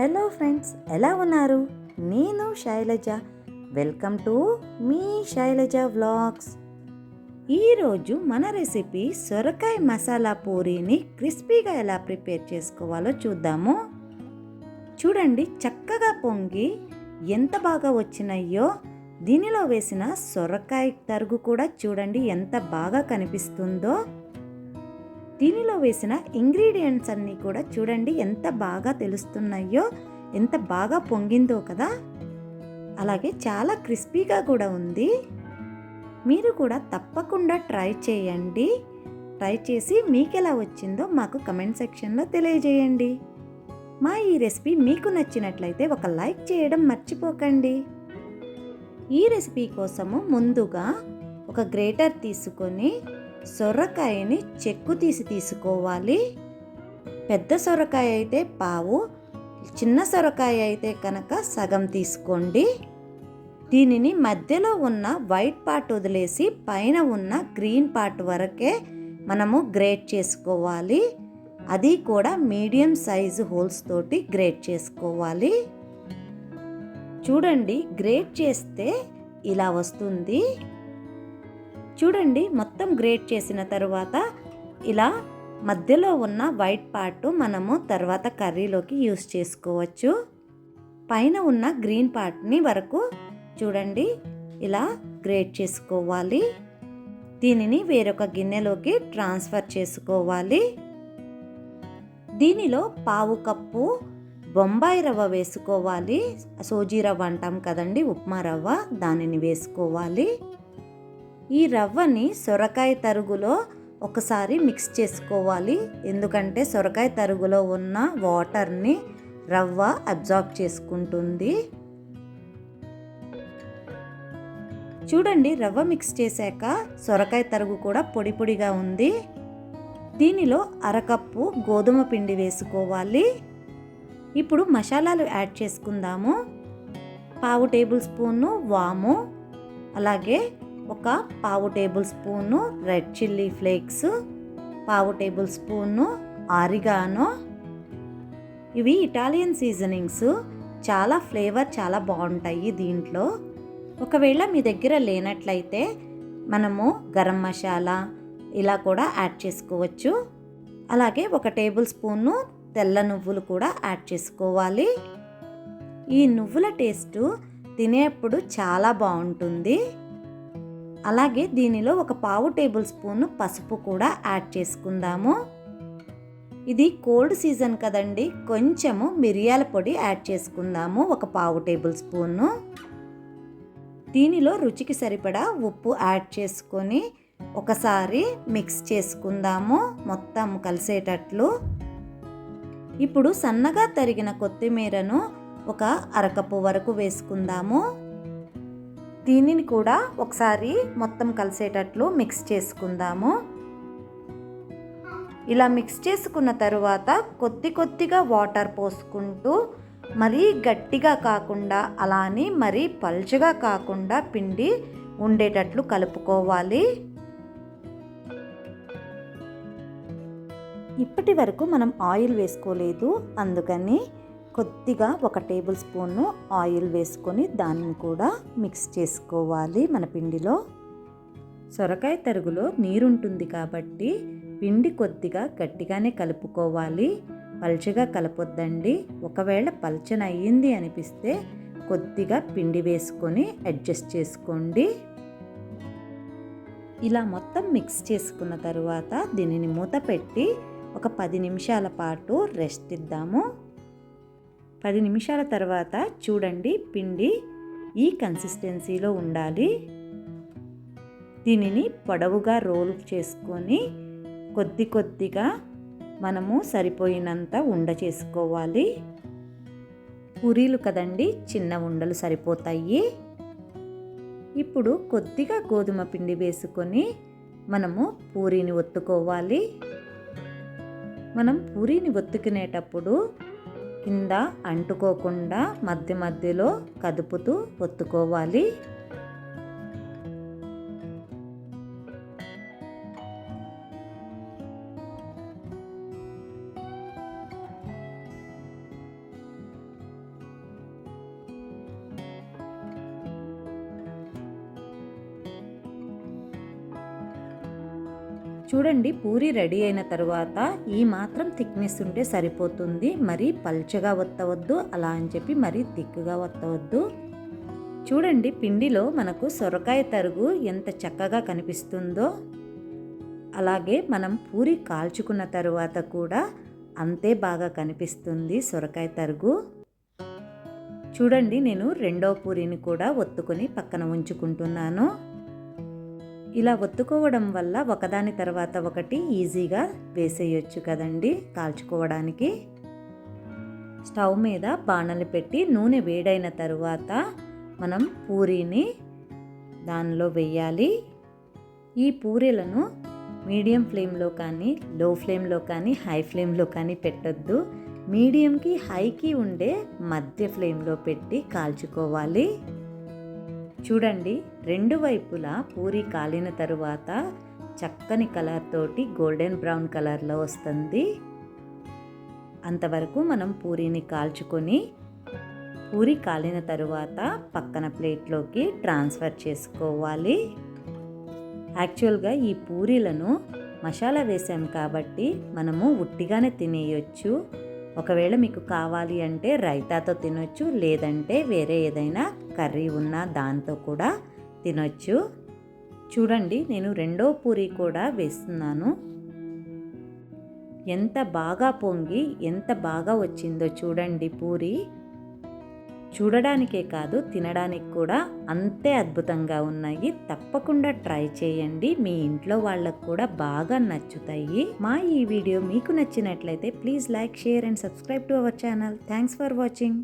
Hello friends ఎలా ఉన్నారు? నేను శైలజ. వెల్కమ్ టు మీ శైలజ వ్లాగ్స్. ఈరోజు మన రెసిపీ సొరకాయ మసాలా పూరీని క్రిస్పీగా ఎలా ప్రిపేర్ చేసుకోవాలో చూద్దాము. చూడండి చక్కగా పొంగి ఎంత బాగా వచ్చినాయో. దీనిలో వేసిన సొరకాయ తరుగు కూడా చూడండి ఎంత బాగా కనిపిస్తుందో. దీనిలో వేసిన ఇంగ్రీడియంట్స్ అన్నీ కూడా చూడండి ఎంత బాగా తెలుస్తున్నాయో ఎంత బాగా పొంగిందో కదా. అలాగే చాలా క్రిస్పీగా కూడా ఉంది. మీరు కూడా తప్పకుండా ట్రై చేయండి. ట్రై చేసి మీకు ఎలా వచ్చిందో మాకు కమెంట్ సెక్షన్లో తెలియజేయండి. మా ఈ రెసిపీ మీకు నచ్చినట్లయితే ఒక లైక్ చేయడం మర్చిపోకండి. ఈ రెసిపీ కోసము ముందుగా ఒక గ్రేటర్ తీసుకొని సొరకాయని చెక్కు తీసి తీసుకోవాలి. పెద్ద సొరకాయ అయితే పావు చిన్న సొరకాయ అయితే కనుక సగం తీసుకోండి. దీనిని మధ్యలో ఉన్న వైట్ పార్ట్ వదిలేసి పైన ఉన్న గ్రీన్ పార్ట్ వరకే మనము గ్రేట్ చేసుకోవాలి. అది కూడా మీడియం సైజు హోల్స్ తోటి గ్రేట్ చేసుకోవాలి. చూడండి గ్రేట్ చేస్తే ఇలా వస్తుంది. చూడండి మొత్తం గ్రేట్ చేసిన తర్వాత ఇలా మధ్యలో ఉన్న వైట్ పార్ట్ మనము తర్వాత కర్రీలోకి యూస్ చేసుకోవచ్చు. పైన ఉన్న గ్రీన్ పార్ట్ని వరకు చూడండి ఇలా గ్రేట్ చేసుకోవాలి. దీనిని వేరొక గిన్నెలోకి ట్రాన్స్ఫర్ చేసుకోవాలి. దీనిలో పావు కప్పు బొంబాయి రవ్వ వేసుకోవాలి. సోజీ రవ్వ అంటాం కదండి ఉప్మా రవ్వ దానిని వేసుకోవాలి. ఈ రవ్వని సొరకాయ తరుగులో ఒకసారి మిక్స్ చేసుకోవాలి. ఎందుకంటే సొరకాయ తరుగులో ఉన్న వాటర్ని రవ్వ అబ్జార్బ్ చేసుకుంటుంది. చూడండి రవ్వ మిక్స్ చేశాక సొరకాయ తరుగు కూడా పొడి పొడిగా ఉంది. దీనిలో అరకప్పు గోధుమ పిండి వేసుకోవాలి. ఇప్పుడు మసాలాలు యాడ్ చేసుకుందాము. పావు టేబుల్ స్పూను వాము అలాగే ఒక పావు table spoon red chilli flakes పావు టేబుల్ స్పూను ఆరిగానో. ఇవి ఇటాలియన్ సీజనింగ్స్. చాలా ఫ్లేవర్ చాలా బాగుంటాయి దీంట్లో. ఒకవేళ మీ దగ్గర లేనట్లయితే మనము గరం మసాలా ఇలా కూడా యాడ్ చేసుకోవచ్చు. అలాగే ఒక టేబుల్ స్పూను తెల్ల నువ్వులు కూడా యాడ్ చేసుకోవాలి. ఈ నువ్వుల టేస్ట్ తినేప్పుడు చాలా బాగుంటుంది. అలాగే దీనిలో ఒక పావు టేబుల్ స్పూన్ పసుపు కూడా యాడ్ చేసుకుందాము. ఇది కోల్డ్ సీజన్ కదండి కొంచెము మిరియాల పొడి యాడ్ చేసుకుందాము ఒక పావు టేబుల్ స్పూను. దీనిలో రుచికి సరిపడా ఉప్పు యాడ్ చేసుకొని ఒకసారి మిక్స్ చేసుకుందాము మొత్తం కలిసేటట్లు. ఇప్పుడు సన్నగా తరిగిన కొత్తిమీరను ఒక అరకప్పు వరకు వేసుకుందాము. దీనిని కూడా ఒకసారి మొత్తం కలిసేటట్లు మిక్స్ చేసుకుందాము. ఇలా మిక్స్ చేసుకున్న తరువాత కొద్ది కొద్దిగా వాటర్ పోసుకుంటూ మరీ గట్టిగా కాకుండా అలా అని మరీ పలుచగా కాకుండా పిండి ఉండేటట్లు కలుపుకోవాలి. ఇప్పటి వరకు మనం ఆయిల్ వేసుకోలేదు అందుకని కొద్దిగా ఒక టేబుల్ స్పూన్ ఆయిల్ వేసుకొని దాన్ని కూడా మిక్స్ చేసుకోవాలి మన పిండిలో. సొరకాయ తరుగులో నీరుంటుంది కాబట్టి పిండి కొద్దిగా గట్టిగానే కలుపుకోవాలి. పల్చగా కలపొద్దండి. ఒకవేళ పల్చన అయ్యింది అనిపిస్తే కొద్దిగా పిండి వేసుకొని అడ్జస్ట్ చేసుకోండి. ఇలా మొత్తం మిక్స్ చేసుకున్న తర్వాత దీనిని మూత పెట్టి ఒక పది నిమిషాల పాటు రెస్ట్ ఇద్దాము. పది నిమిషాల తర్వాత చూడండి పిండి ఈ కన్సిస్టెన్సీలో ఉండాలి. దీనిని పొడవుగా రోల్ చేసుకొని కొద్ది కొద్దిగా మనము సరిపోయినంత ఉండ చేసుకోవాలి. పూరీలు కదండి చిన్న ఉండలు సరిపోతాయి. ఇప్పుడు కొద్దిగా గోధుమ పిండి వేసుకొని మనము పూరీని ఒత్తుకోవాలి. మనం పూరీని ఒత్తుకునేటప్పుడు కింద అంటుకోకుండా మధ్య మధ్యలో కదుపుతూ ఒత్తుకోవాలి. చూడండి పూరి రెడీ అయిన తర్వాత ఈ మాత్రం థిక్నెస్ ఉంటే సరిపోతుంది. మరీ పల్చగా వత్తవద్దు అలా అని చెప్పి మరీ థిక్గా వత్తవద్దు చూడండి పిండిలో మనకు సొరకాయ తరుగు ఎంత చక్కగా కనిపిస్తుందో. అలాగే మనం పూరి కాల్చుకున్న తరువాత కూడా అంతే బాగా కనిపిస్తుంది సొరకాయ తరుగు. చూడండి నేను రెండో పూరిని కూడా ఒత్తుకొని పక్కన ఉంచుకుంటున్నాను. ఇలా ఒత్తుకోవడం వల్ల ఒకదాని తర్వాత ఒకటి ఈజీగా వేసేయచ్చు కదండి కాల్చుకోవడానికి. స్టవ్ మీద బాణలు పెట్టి నూనె వేడైన తరువాత మనం పూరీని దానిలో వేయాలి. ఈ పూరీలను మీడియం ఫ్లేమ్లో కానీ లో ఫ్లేమ్లో కానీ హై ఫ్లేమ్లో కానీ పెట్టద్దు. మీడియంకి హైకి ఉండే మధ్య ఫ్లేమ్లో పెట్టి కాల్చుకోవాలి. చూడండి రెండు వైపులా పూరి కాలిన తరువాత చక్కని కలర్ తోటి గోల్డెన్ బ్రౌన్ కలర్లో వస్తుంది. అంతవరకు మనం పూరీని కాల్చుకొని పూరి కాలిన తరువాత పక్కన ప్లేట్లోకి ట్రాన్స్ఫర్ చేసుకోవాలి. యాక్చువల్గా ఈ పూరీలను మసాలా వేసాం కాబట్టి మనము ఉట్టిగానే తినేయొచ్చు. ఒకవేళ మీకు కావాలి అంటే రైతాతో తినొచ్చు లేదంటే వేరే ఏదైనా కర్రీ ఉన్న దాంతో కూడా తినొచ్చు. చూడండి నేను రెండో పూరి కూడా వేస్తున్నాను. ఎంత బాగా పొంగి ఎంత బాగా వచ్చిందో చూడండి పూరి. చూడడానికే కాదు తినడానికి కూడా అంతే అద్భుతంగా ఉన్నాయి. తప్పకుండా ట్రై చేయండి. మీ ఇంట్లో వాళ్ళకు కూడా బాగా నచ్చుతాయి. మా ఈ వీడియో మీకు నచ్చినట్లయితే please like share and subscribe to our channel. Thanks for watching.